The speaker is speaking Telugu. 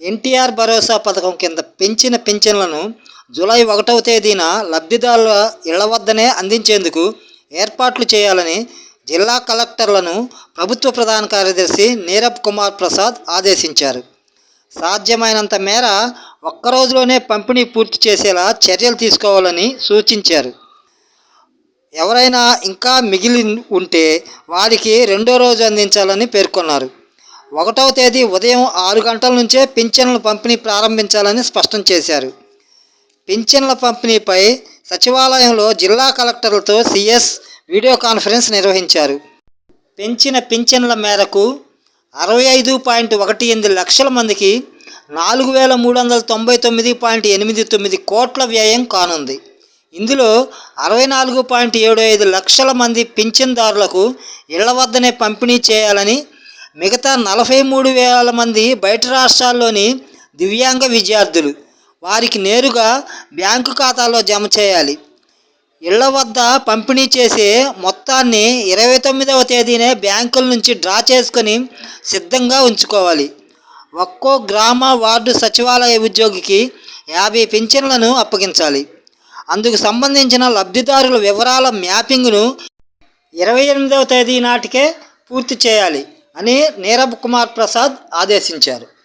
ఎన్టీఆర్ భరోసా పథకం కింద పెంచిన పింఛన్లను జూలై ఒకటవ తేదీన లబ్ధిదారుల ఇళ్ళ వద్దనే అందించేందుకు ఏర్పాట్లు చేయాలని జిల్లా కలెక్టర్లను ప్రభుత్వ ప్రధాన కార్యదర్శి నీరబ్ కుమార్ ప్రసాద్ ఆదేశించారు. సాధ్యమైనంత మేర ఒక్క రోజులోనే పంపిణీ పూర్తి చేసేలా చర్యలు తీసుకోవాలని సూచించారు. ఎవరైనా ఇంకా మిగిలి ఉంటే వారికి రెండో రోజు అందించాలని పేర్కొన్నారు. ఒకటవ తేదీ ఉదయం ఆరు గంటల నుంచే పింఛన్ల పంపిణీ ప్రారంభించాలని స్పష్టం చేశారు. పింఛన్ల పంపిణీపై సచివాలయంలో జిల్లా కలెక్టర్లతో సిఎస్ వీడియో కాన్ఫరెన్స్ నిర్వహించారు. పెంచిన పింఛన్ల మేరకు అరవై ఐదు పాయింట్ ఒకటి ఎనిమిది లక్షల మందికి నాలుగు వేల మూడు వందల తొంభై తొమ్మిది పాయింట్ ఎనిమిది తొమ్మిది కోట్ల వ్యయం కానుంది. ఇందులో అరవై నాలుగు పాయింట్ ఏడు ఐదు లక్షల మంది పింఛన్దారులకు ఇళ్ళ వద్దనే పంపిణీ చేయాలని మిగతా నలభై మూడు వేల మంది బయట రాష్ట్రాల్లోని దివ్యాంగ విద్యార్థులు. వారికి నేరుగా బ్యాంకు ఖాతాలో జమ చేయాలి. ఇళ్ళ వద్ద పంపిణీ చేసే మొత్తాన్ని ఇరవై తొమ్మిదవ తేదీనే బ్యాంకుల నుంచి డ్రా చేసుకొని సిద్ధంగా ఉంచుకోవాలి. ఒక్కో గ్రామ వార్డు సచివాలయ ఉద్యోగికి యాభై పింఛన్లను అప్పగించాలి. అందుకు సంబంధించిన లబ్ధిదారుల వివరాల మ్యాపింగ్ను ఇరవై ఎనిమిదవ తేదీ నాటికే పూర్తి చేయాలి. అని నీరబ్ కుమార్ ప్రసాద్ ఆదేశించారు.